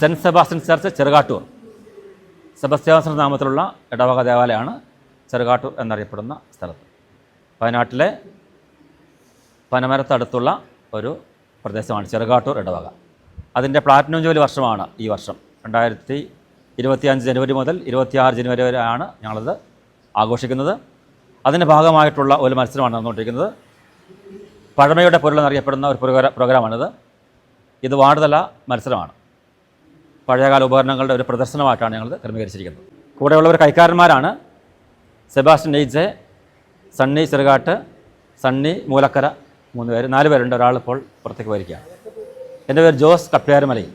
Saint Sebastian church Cherukattur. സെബസ്ത്യാസന നാമത്തിലുള്ള ഇടവക ദേവാലയമാണ് ചെറുകാട്ടൂർ എന്നറിയപ്പെടുന്ന സ്ഥലത്ത്. വയനാട്ടിലെ പനമരത്തടുത്തുള്ള ഒരു പ്രദേശമാണ് ചെറുകാട്ടൂർ ഇടവക അതിന്റെ പ്ലാറ്റിനം ജോലി വർഷമാണ് ഈ വർഷം. രണ്ടായിരത്തി ഇരുപത്തിയഞ്ച് ജനുവരി മുതൽ ഇരുപത്തിയാറ് ജനുവരി വരെയാണ് ഞങ്ങളത് ആഘോഷിക്കുന്നത്. അതിന്റെ ഭാഗമായിട്ടുള്ള ഒരു മത്സരമാണ് നടന്നുകൊണ്ടിരിക്കുന്നത്. പഴമയുടെ പൊരുളെന്നറിയപ്പെടുന്ന ഒരു പ്രോഗ്രാ പ്രോഗ്രാമാണിത് ഇത് വാർഡുതല മത്സരമാണ്. പഴയകാല ഉപകരണങ്ങളുടെ ഒരു പ്രദർശനമായിട്ടാണ് ഞങ്ങൾ ക്രമീകരിച്ചിരിക്കുന്നത്. കൂടെയുള്ളവർ കൈക്കാരന്മാരാണ്. സെബാസ്റ്റ്യൻ നെയ്ജെ സണ്ണി ചെറുകാട്ട് സണ്ണി മൂലക്കര മൂന്ന് പേര്. നാല് പേരുണ്ട്. ഒരാൾ ഇപ്പോൾ പുറത്തേക്ക് വരികയാണ് എന്റെ പേര് ജോസ് കപ്പ്യാരുമലൈ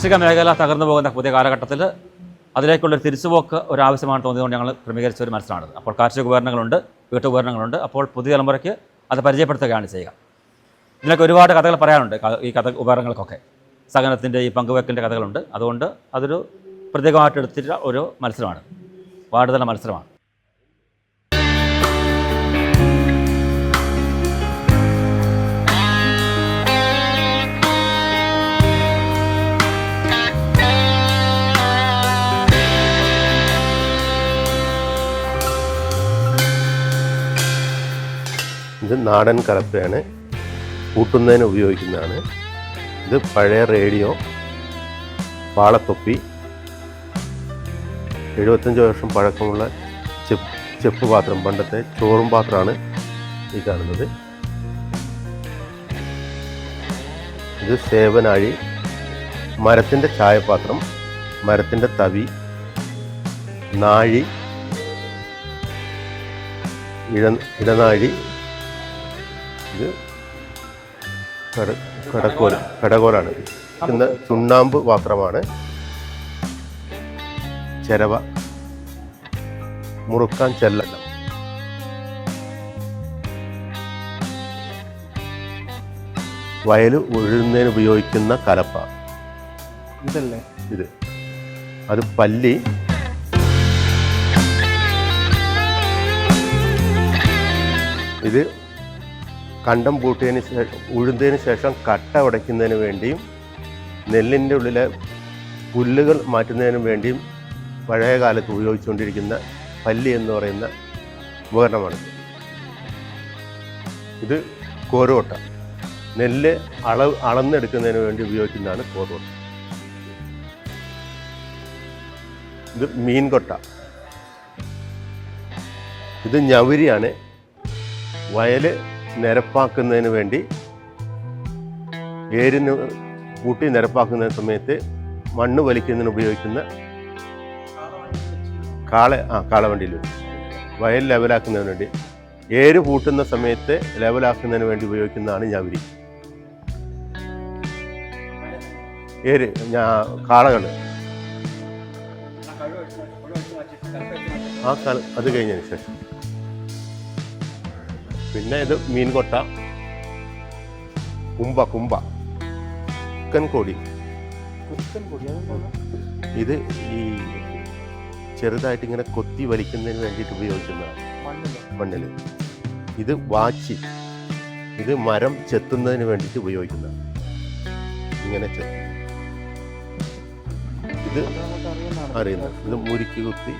കാർഷിക മേഖല തകർന്നു പോകുന്ന പുതിയ കാലഘട്ടത്തിൽ അതിലേക്കുള്ളൊരു തിരിച്ചുപോക്ക് ഒരു ആവശ്യമാണ് തോന്നിയതുകൊണ്ട് ഞങ്ങൾ ക്രമീകരിച്ച ഒരു മത്സരമാണിത്. അപ്പോൾ കാർഷിക ഉപകരണങ്ങളുണ്ട് വീട്ടുപകരണങ്ങളുണ്ട്. അപ്പോൾ പുതിയ തലമുറയ്ക്ക് അത് പരിചയപ്പെടുത്തുകയാണ് ചെയ്യുക. ഇതിനൊക്കെ ഒരുപാട് കഥകൾ പറയാനുണ്ട് ഈ കഥ ഉപകരണങ്ങൾക്കൊക്കെ. സഹനത്തിന്റെ ഈ പങ്കുവെക്കലിന്റെ കഥകളുണ്ട്. അതുകൊണ്ട് അതൊരു പ്രത്യേകമായിട്ട് എടുത്തിട്ടുള്ള ഒരു മത്സരമാണ്. വാർഡുതല മത്സരമാണ്. ഇത് നാടൻ കലപ്പയാണ് കൂട്ടുന്നതിന് ഉപയോഗിക്കുന്നതാണ്. ഇത് പഴയ റേഡിയോ പാളത്തൊപ്പി എഴുപത്തഞ്ച് വർഷം പഴക്കമുള്ള ചെപ്പ് ചെപ്പ് പാത്രം പണ്ടത്തെ ചോറും പാത്രമാണ് ഈ കാണുന്നത്. ഇത് സേവനാഴി മരത്തിന്റെ ചായപാത്രം മരത്തിന്റെ തവി നാഴി ഇട ഇടനാഴി ഇത് കട കടക്കോൽ കടകോലാണ്. ഇന്ന് ചുണ്ണാമ്പ് പാത്രമാണ് ചെരവ മുറുക്കാൻ ചെല്ലല്ല വയൽ ഉഴുന്നതിന് ഉപയോഗിക്കുന്ന കലപ്പ. ഇതല്ലേ? ഇത്. അത് പല്ലി. ഇത് കണ്ടം പൂട്ടിയതിന് ശേഷം ഉഴുന്നതിന് ശേഷം കട്ട ഉടയ്ക്കുന്നതിന് വേണ്ടിയും നെല്ലിന്റെ ഉള്ളിലെ പുല്ലുകൾ മാറ്റുന്നതിനും വേണ്ടിയും പഴയ കാലത്ത് ഉപയോഗിച്ചുകൊണ്ടിരിക്കുന്ന പല്ലി എന്ന് പറയുന്ന ഉപകരണമാണ് ഇത്. കോരോട്ട നെല്ല് അളവ് അളന്നെടുക്കുന്നതിന് വേണ്ടി ഉപയോഗിക്കുന്നതാണ് കോരോട്ട ഇത് മീൻകൊട്ട. ഇത് ഞവരിയാണ്. വയൽ നിരപ്പാക്കുന്നതിന് വേണ്ടി ഏരിന് കൂട്ടി നിരപ്പാക്കുന്ന സമയത്ത് മണ്ണ് വലിക്കുന്നതിന് ഉപയോഗിക്കുന്ന കാള ആ കാളവണ്ടിയിൽ വയൽ ലെവലാക്കുന്നതിന് വേണ്ടി. ഏര് കൂട്ടുന്ന സമയത്ത് ലെവലാക്കുന്നതിന് വേണ്ടി ഉപയോഗിക്കുന്നതാണ് ഞാവിരി ഏര് ഞാ കാളകൾ ആ കാല അത് കഴിഞ്ഞതിന് ശേഷം. പിന്നെ ഇത് മീൻകൊട്ട കുമ്പ കുമ്പ കുക്കൻ കൊടി. ഇത് ഈ ചെറുതായിട്ട് ഇങ്ങനെ കൊത്തി വലിക്കുന്നതിന് വേണ്ടിയിട്ട് ഉപയോഗിക്കുന്നതാണ് മണ്ണിൽ ഇത് വാച്ചി. ഇത് മരം ചെത്തുന്നതിന് വേണ്ടിയിട്ട് ഉപയോഗിക്കുന്നതാണ് ഇങ്ങനെ ചെത്തും ഇത് അറിയുന്നത്. ഇത് മുരുക്കി കുത്തി.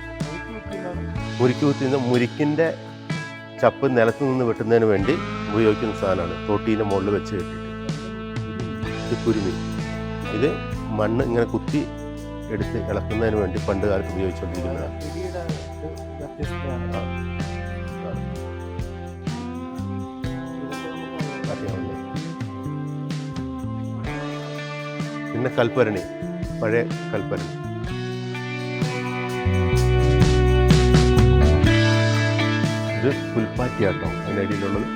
മുരുക്കി. കുത്തി മുരിക്കിന്റെ ചപ്പ് നിലത്ത് നിന്ന് വെട്ടുന്നതിന് വേണ്ടി ഉപയോഗിക്കുന്ന സാധനമാണ്. തോട്ടീന്റെ മുകളിൽ വെച്ച് കെട്ടിയിട്ട്. ഇത് കുരുമി ഇത് മണ്ണ് ഇങ്ങനെ കുത്തി എടുത്ത് ഇളക്കുന്നതിന് വേണ്ടി പണ്ട് കാലത്ത് ഉപയോഗിച്ചുകൊണ്ടിരിക്കുന്നതാണ് പിന്നെ കൽപ്പരണി. പഴയ കൽപ്പരണി. ഇത് പുൽപ്പാറ്റിയാട്ടോ ഇടയിലുള്ളത്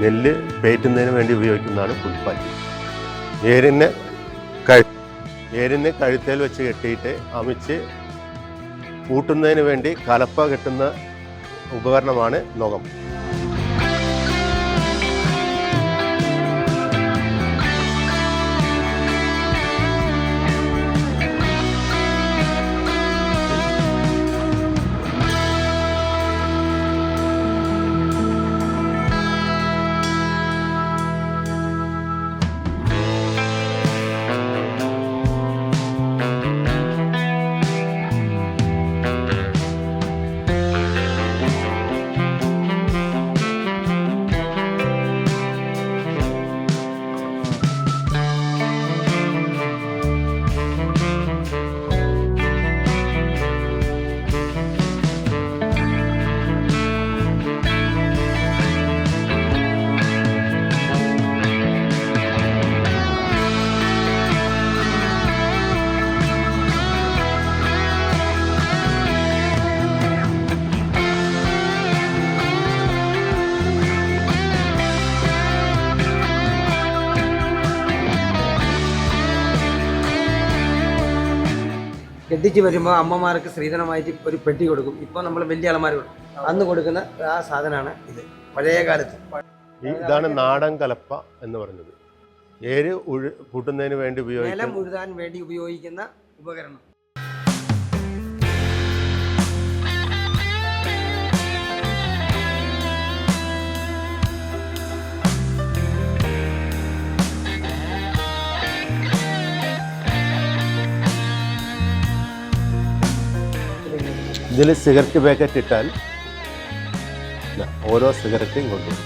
നെല്ല് പേറ്റുന്നതിന് വേണ്ടി ഉപയോഗിക്കുന്നതാണ് പുൽപ്പാറ്റി ഏരിനെ കഴു ഏരിനെ കഴുത്തേൽ വെച്ച് കെട്ടിയിട്ട് അമിച്ച് കൂട്ടുന്നതിന് വേണ്ടി കലപ്പ കെട്ടുന്ന ഉപകരണമാണ് നൊകം കെട്ടിച്ച് വരുമ്പോൾ അമ്മമാർക്ക് സ്ത്രീധനമായിട്ട് ഒരു പെട്ടി കൊടുക്കും. ഇപ്പോൾ നമ്മൾ വലിയ അളമാർ കൊടുക്കും അന്ന് കൊടുക്കുന്ന ആ സാധനമാണ് ഇത്. പഴയ കാലത്ത്. ഇതാണ് നാടൻ കലപ്പ എന്ന് പറയുന്നത്. ഏര് ഉഴു കൂട്ടുന്നതിന് വേണ്ടി നിലം ഉപയോഗിക്കുന്ന ഉഴുതാൻ വേണ്ടി ഉപയോഗിക്കുന്ന ഉപകരണം. ഇതിൽ സിഗരറ്റ് പാക്കറ്റ് ഇട്ടാൽ ഇതാ, ഓരോ സിഗരറ്റും കൊണ്ടുവരും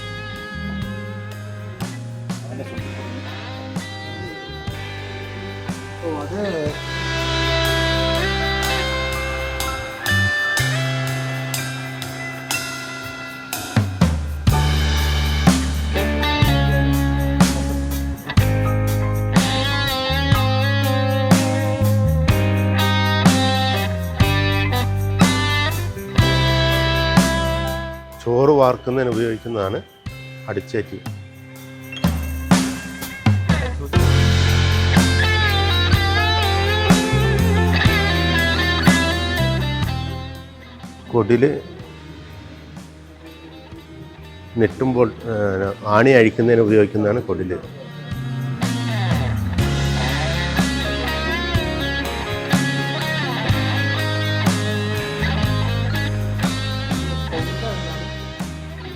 ചോറ് വാർക്കുന്നതിന് ഉപയോഗിക്കുന്നതാണ് അടിച്ചേറ്റി കൊടിൽ നെട്ടുമ്പോൾ ആണി അഴിക്കുന്നതിന് ഉപയോഗിക്കുന്നതാണ് കൊടിൽ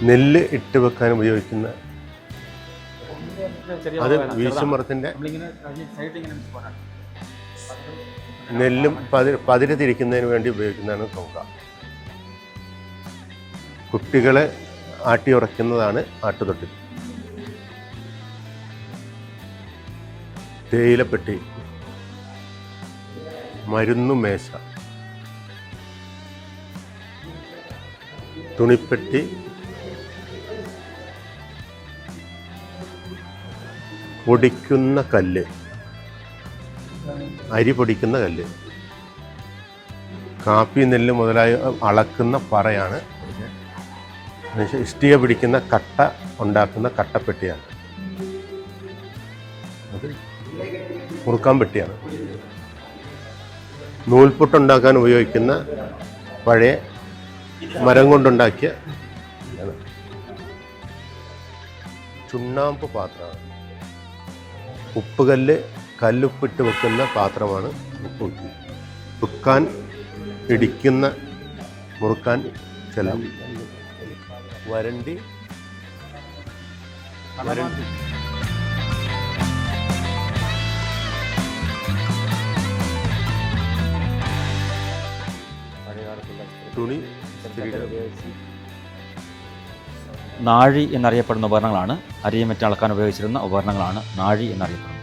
നെല്ല് ഇട്ട് വെക്കാൻ ഉപയോഗിക്കുന്ന അത്. വീശുമരത്തിന്റെ നെല്ലും പതി പതിര് തിരിക്കുന്നതിന് വേണ്ടി ഉപയോഗിക്കുന്നതാണ് തൊങ്ക കുട്ടികളെ ആട്ടി ഉറയ്ക്കുന്നതാണ് ആട്ടുതൊട്ടി തേയിലപ്പെട്ടി മരുന്നു മേശ തുണിപ്പെട്ടി പൊടിക്കുന്ന കല്ല്. അരി പൊടിക്കുന്ന കല്ല്. കാപ്പി നെല്ല് മുതലായ അളക്കുന്ന പറയാണ്. ഇഷ്ടിക പിടിക്കുന്ന കട്ട ഉണ്ടാക്കുന്ന കട്ടപ്പെട്ടിയാണ്. അത് മുറുക്കാൻ പെട്ടിയാണ്. നൂൽപുട്ടുണ്ടാക്കാൻ ഉപയോഗിക്കുന്ന പഴയ മരം കൊണ്ടുണ്ടാക്കിയ. ചുണ്ണാമ്പ് പാത്രമാണ്. ഉപ്പുകല്ല് കല്ലുപ്പിട്ട് വെക്കുന്ന പാത്രമാണ് ഉപ്പ്. ഉക്കാൻ ഇടിക്കുന്ന മുറുക്കാൻ ചെല്ലാം വരണ്ടി. വരണ്ടി. തുണി സ്ത്രീകൾ നാഴി എന്നറിയപ്പെടുന്ന ഉപകരണങ്ങളാണ്. അരിയും മറ്റും അളക്കാൻ ഉപയോഗിച്ചിരുന്ന ഉപകരണങ്ങളാണ് നാഴി എന്നറിയപ്പെടുന്നത്.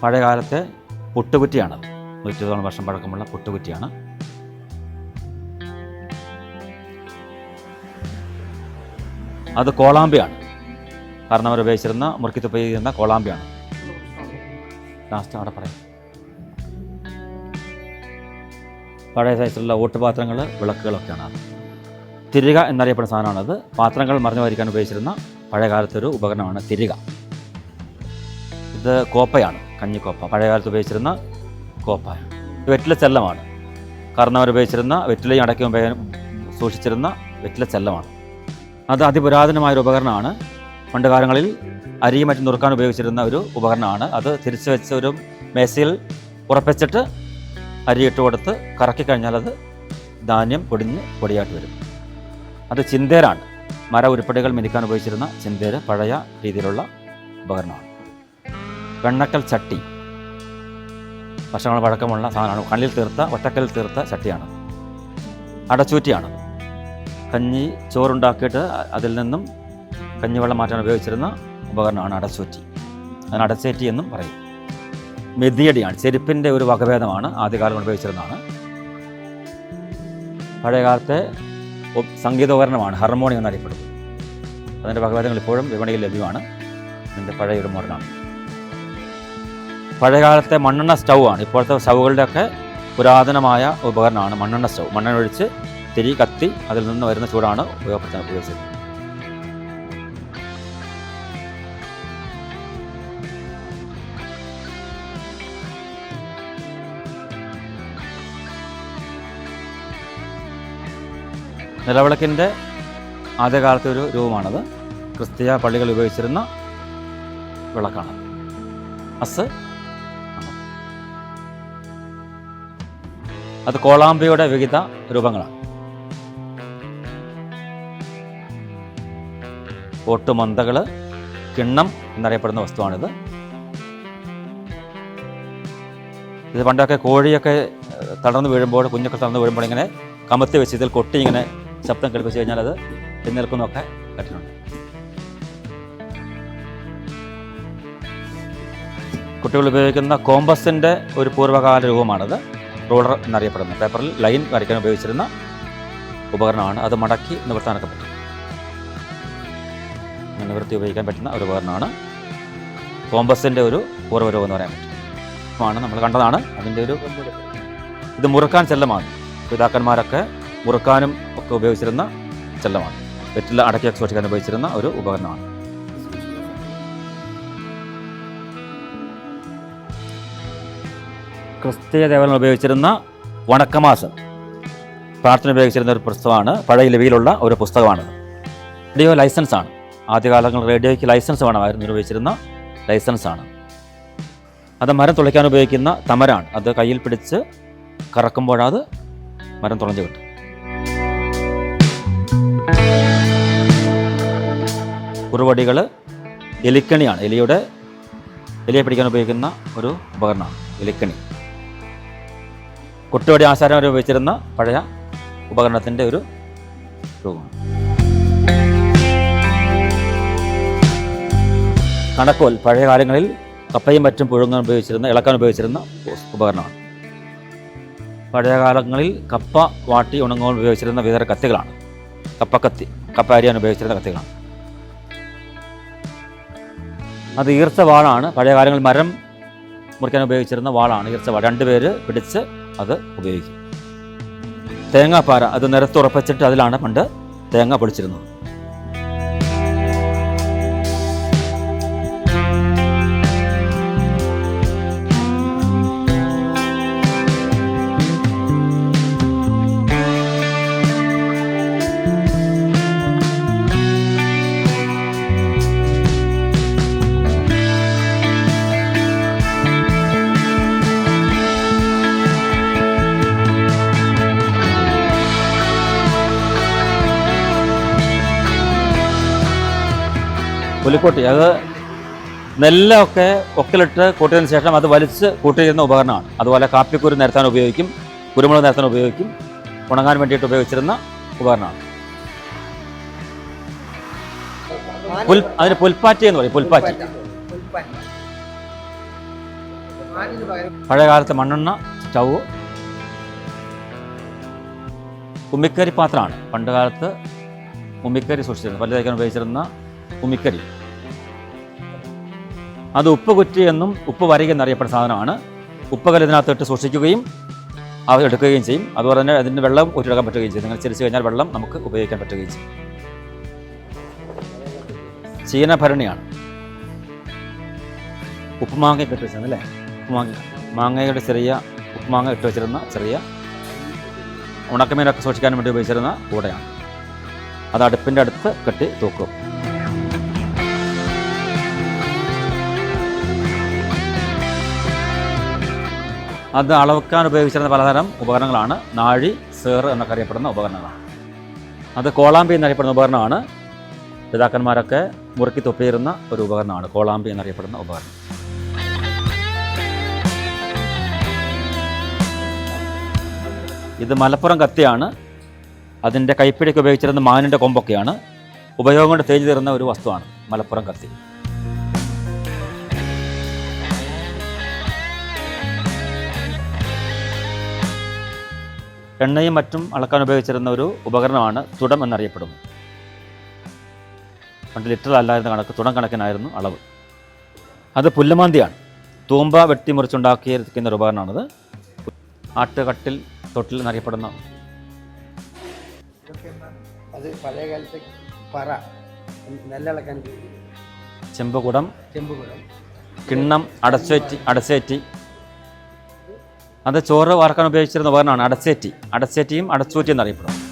പഴയകാലത്തെ പുട്ടുകുറ്റിയാണ്. നൂറ്റിരുപതോളം വർഷം പഴക്കമുള്ള പുട്ടുകുറ്റിയാണ്. അത് കോളാമ്പിയാണ്. കാരണം അവർ ഉപയോഗിച്ചിരുന്ന മുറുക്കിത്തുപ്പ കോളാമ്പിയാണ്. ലാസ്റ്റ് അവിടെ പറയാം. പഴയ സൈസിലുള്ള ഓട്ടുപാത്രങ്ങൾ വിളക്കുകളൊക്കെയാണ് അത്. തിരിക എന്നറിയപ്പെടുന്ന സാധനമാണത്. പാത്രങ്ങൾ മറിഞ്ഞു വരിക്കാൻ ഉപയോഗിച്ചിരുന്ന പഴയകാലത്തൊരു ഉപകരണമാണ് തിരിക. ഇത് കോപ്പയാണ് കഞ്ഞിക്കോപ്പ. പഴയകാലത്ത് ഉപയോഗിച്ചിരുന്ന കോപ്പ വെറ്റില ചെല്ലമാണ്. കാരണവർ ഉപയോഗിച്ചിരുന്ന വെറ്റിലയും അടയ്ക്കും സൂക്ഷിച്ചിരുന്ന വെറ്റില ചെല്ലമാണ്. അത് അതിപുരാതനമായൊരു ഉപകരണമാണ്. പണ്ട് കാലങ്ങളിൽ അരിയും മറ്റും നുറുക്കാൻ ഉപയോഗിച്ചിരുന്ന ഒരു ഉപകരണമാണ്. അത് തിരിച്ചു വെച്ച് ഒരു മേശയിൽ ഉറപ്പിച്ചിട്ട് അരി ഇട്ട് കൊടുത്ത് കറക്കി കഴിഞ്ഞാൽ അത് ധാന്യം പൊടിഞ്ഞ് പൊടിയായിട്ട് വരും. അത് ചിന്തേരാണ്. മര ഉരുപ്പടികൾ മെതിക്കാൻ ഉപയോഗിച്ചിരുന്ന ചിന്തേര് പഴയ രീതിയിലുള്ള ഉപകരണമാണ്. വെണ്ണക്കൽ ചട്ടി. വർഷങ്ങൾ പഴക്കമുള്ള സാധനമാണ്. കണ്ണിൽ തീർത്ത ഒറ്റക്കൽ തീർത്ത ചട്ടിയാണ്. അടച്ചൂറ്റിയാണ്. കഞ്ഞി ചോറുണ്ടാക്കിയിട്ട് അതിൽ നിന്നും കഞ്ഞിവെള്ളം മാറ്റാൻ ഉപയോഗിച്ചിരുന്ന ഉപകരണമാണ് അടച്ചൂറ്റി. അതിന് അടച്ചേറ്റി എന്നും പറയും. മെതിയടിയാണ്. ചെരുപ്പിന്റെ ഒരു വകഭേദമാണ് ആദ്യകാലം ഉപയോഗിച്ചിരുന്നതാണ്. പഴയകാലത്തെ സംഗീതോപകരണമാണ് ഹാർമോണിയം എന്നറിയപ്പെടുന്നത്. അതിന്റെ വകഭേദങ്ങൾ ഇപ്പോഴും വിപണിയിൽ ലഭ്യമാണ്. ഇതിന്റെ പഴയ ഒരു മോഡലാണ്. പഴയകാലത്തെ മണ്ണെണ്ണ സ്റ്റൗ ആണ്. ഇപ്പോഴത്തെ സ്റ്റൗകളുടെയൊക്കെ പുരാതനമായ ഉപകരണമാണ് മണ്ണെണ്ണ സ്റ്റൗ. മണ്ണെണ്ണ ഒഴിച്ച് തിരി കത്തി അതിൽ നിന്ന് വരുന്ന ചൂടാണ് ഉപയോഗപ്പെടുത്താൻ ഉപയോഗിച്ചത്. നിലവിളക്കിന്റെ ആദ്യകാലത്തെ ഒരു രൂപമാണത്. ക്രിസ്തീയ പള്ളികൾ ഉപയോഗിച്ചിരുന്ന വിളക്കാണ്. അസ്. അത് കോളാമ്പിയുടെ വിവിധ രൂപങ്ങളാണ്. ഓട്ടുമന്തകൾ കിണ്ണം എന്നറിയപ്പെടുന്ന വസ്തുവാണിത്. ഇത് പണ്ടൊക്കെ കോഴിയൊക്കെ തളർന്നു വീഴുമ്പോൾ കുഞ്ഞൊക്കെ തളർന്നു വീഴുമ്പോൾ ഇങ്ങനെ കമത്തി വെച്ച് ഇതിൽ കൊട്ടി ഇങ്ങനെ ശബ്ദം കേൾപ്പിച്ച് കഴിഞ്ഞാൽ അത് എന്നേൽക്കുന്നൊക്കെ കേട്ടിട്ടുണ്ട് കുട്ടികൾ ഉപയോഗിക്കുന്ന കോമ്പസിന്റെ ഒരു പൂർവകാല രൂപമാണത്. റൂളർ എന്നറിയപ്പെടുന്നത് പേപ്പറിൽ ലൈൻ വരയ്ക്കാൻ ഉപയോഗിച്ചിരുന്ന ഉപകരണമാണ്. അത് മടക്കി നിവർത്താനൊക്കെ പറ്റും. നിവർത്തി ഉപയോഗിക്കാൻ പറ്റുന്ന ഒരു ഉപകരണമാണ് കോമ്പസിന്റെ ഒരു പൂർവരൂപം എന്ന് പറയാൻ പറ്റും. ആണ് നമ്മൾ കണ്ടതാണ്. അതിന്റെ ഒരു ഇത് മുറുക്കാൻ ചെല്ലമാണ്. പിതാക്കന്മാരൊക്കെ മുറുക്കാനും ഒക്കെ ഉപയോഗിച്ചിരുന്ന ചെല്ലമാണ്. വെറ്റില അടക്കി സൂക്ഷിക്കാൻ ഉപയോഗിച്ചിരുന്ന ഒരു ഉപകരണമാണ്. ക്രിസ്തീയ ദേവന ഉപയോഗിച്ചിരുന്ന വണക്കമാസം. പ്രാർത്ഥന ഉപയോഗിച്ചിരുന്ന ഒരു പുസ്തകമാണ്. പഴയ ലിപിയിലുള്ള ഒരു പുസ്തകമാണ്. റേഡിയോ ലൈസൻസ് ആണ്. ആദ്യകാലങ്ങളിൽ റേഡിയോയ്ക്ക് ലൈസൻസ് വേണമായിരുന്നു ഉപയോഗിച്ചിരുന്ന ലൈസൻസ് ആണ്. അത് മരം തുളയ്ക്കാൻ ഉപയോഗിക്കുന്ന തമരാണ്. അത് കയ്യിൽ പിടിച്ച് കറക്കുമ്പോഴത് മരം തുളഞ്ഞു കിട്ടും കുറുവടികൾ എലിക്കണിയാണ്. എലിയുടെ എലിയെ പിടിക്കാൻ ഉപയോഗിക്കുന്ന ഒരു ഉപകരണമാണ് എലിക്കണി. കുട്ടുവടി ആശാരം വരെ ഉപയോഗിച്ചിരുന്ന പഴയ ഉപകരണത്തിന്റെ ഒരു രൂപമാണ്. കണക്കോൽ പഴയ കാലങ്ങളിൽ കപ്പയും മറ്റും പുഴുങ്ങാൻ ഉപയോഗിച്ചിരുന്ന ഇളക്കാൻ ഉപയോഗിച്ചിരുന്ന ഉപകരണമാണ്. പഴയ കാലങ്ങളിൽ കപ്പ വാട്ടി ഉണങ്ങാൻ ഉപയോഗിച്ചിരുന്ന വിവിധ കത്തികളാണ്. കപ്പക്കത്തി കപ്പ അരിയാൻ ഉപയോഗിച്ചിരുന്ന കത്തികളാണ്. അത് ഈർച്ച വാളാണ്. പഴയ കാലങ്ങളിൽ മരം മുറിക്കാൻ ഉപയോഗിച്ചിരുന്ന വാളാണ് ഈർച്ച വാൾ. രണ്ടുപേര് പിടിച്ച് അത് ഉപയോഗിക്കും. തേങ്ങാപ്പാര അത് നിരത്തുറപ്പിച്ചിട്ട് അതിലാണ് പണ്ട് തേങ്ങ പൊളിച്ചിരുന്നത് പുലിക്കോട്ടി. അത് നെല്ലൊക്കെ ഒക്കിലിട്ട് കൂട്ടിയതിന് ശേഷം അത് വലിച്ച് കൂട്ടിയിരുന്ന ഉപകരണമാണ്. അതുപോലെ കാപ്പിക്കുരു നിരത്താൻ ഉപയോഗിക്കും കുരുമുളക് നിരത്താൻ ഉപയോഗിക്കും ഉണങ്ങാൻ വേണ്ടിയിട്ട് ഉപയോഗിച്ചിരുന്ന ഉപകരണമാണ്. പുൽ അതിന് പുൽപ്പാറ്റി എന്ന് പറയും പുൽപ്പാറ്റി. പഴയകാലത്ത് മണ്ണെണ്ണ സ്റ്റൗ. ഉമ്മിക്കരി പാത്രമാണ്. പണ്ട് കാലത്ത് ഉമ്മിക്കരി സൂക്ഷിച്ചിരുന്നത്. പല്ല് ഉപയോഗിച്ചിരുന്ന ഉമ്മിക്കരി. അത് ഉപ്പ് കുറ്റി എന്നും ഉപ്പ് വരിക എന്നറിയപ്പെടുന്ന സാധനമാണ്. ഉപ്പുകൾ ഇതിനകത്തിട്ട് സൂക്ഷിക്കുകയും അത് എടുക്കുകയും ചെയ്യും. അതുപോലെ തന്നെ അതിന്റെ വെള്ളം ഊറ്റിയെടുക്കാൻ പറ്റുകയും ചെയ്യും. നിങ്ങൾ ചിരിച്ചു കഴിഞ്ഞാൽ വെള്ളം നമുക്ക് ഉപയോഗിക്കാൻ പറ്റുകയും ചെയ്യും. ചീനഭരണിയാണ് ഉപ്പുമാങ്ങ ഇട്ട് വെച്ചത് അല്ലേ? ഉപ്പുമാങ്ങ. മാങ്ങയുടെ ചെറിയ ഉപ്പുമാങ്ങ ഇട്ട് വെച്ചിരുന്ന ചെറിയ ഉണക്കമീനൊക്കെ സൂക്ഷിക്കാൻ വേണ്ടി ഉപയോഗിച്ചിരുന്ന കൂടെയാണ്. അത് അടുപ്പിന്റെ അടുത്ത് കെട്ടി തൂക്കും. അത് അളവെക്കാൻ ഉപയോഗിച്ചിരുന്ന പലതരം ഉപകരണങ്ങളാണ്. നാഴി സേർ എന്നൊക്കെ അറിയപ്പെടുന്ന ഉപകരണങ്ങളാണ് അത് കോളാമ്പി എന്നറിയപ്പെടുന്ന ഉപകരണമാണ്. പിതാക്കന്മാരൊക്കെ മുറുക്കി തൊപ്പിയിരുന്ന ഒരു ഉപകരണമാണ്. കോളാമ്പി എന്നറിയപ്പെടുന്ന ഉപകരണം. ഇത് മലപ്പുറം കത്തിയാണ്. അതിന്റെ കൈപ്പിടിക്ക് ഉപയോഗിച്ചിരുന്ന മാനിന്റെ കൊമ്പൊക്കെയാണ്. ഉപയോഗം കൊണ്ട് തേഞ്ഞു തീർന്ന ഒരു വസ്തുവാണ് മലപ്പുറം കത്തി. എണ്ണയും മറ്റും അളക്കാൻ ഉപയോഗിച്ചിരുന്ന ഒരു ഉപകരണമാണ് തുടം എന്നറിയപ്പെടുന്നു. പണ്ട് ലിറ്റർ അല്ലായിരുന്ന കണക്ക് തുടം കണക്കിനായിരുന്നു അളവ്. അത് പുല്ലമാന്തിയാണ്. തൂമ്പ വെട്ടി മുറിച്ചുണ്ടാക്കിയിരിക്കുന്ന ഒരു ഉപകരണമാണിത്. ആട്ടുകട്ടിൽ തൊട്ടിൽ എന്നറിയപ്പെടുന്ന അത് പഴയ കാലത്തെ പറ. നെല്ലിളക്കാൻ ചെമ്പുകുടം ചെമ്പുകുളം കിണ്ണം അടച്ചേറ്റി അടച്ചേറ്റി അത് ചോറ് വാർക്കാൻ ഉപയോഗിച്ചിരുന്ന ഉപകരണമാണ് അടച്ചേറ്റി. അടച്ചേറ്റിയും അടച്ചൂറ്റി എന്നറിയപ്പെടും.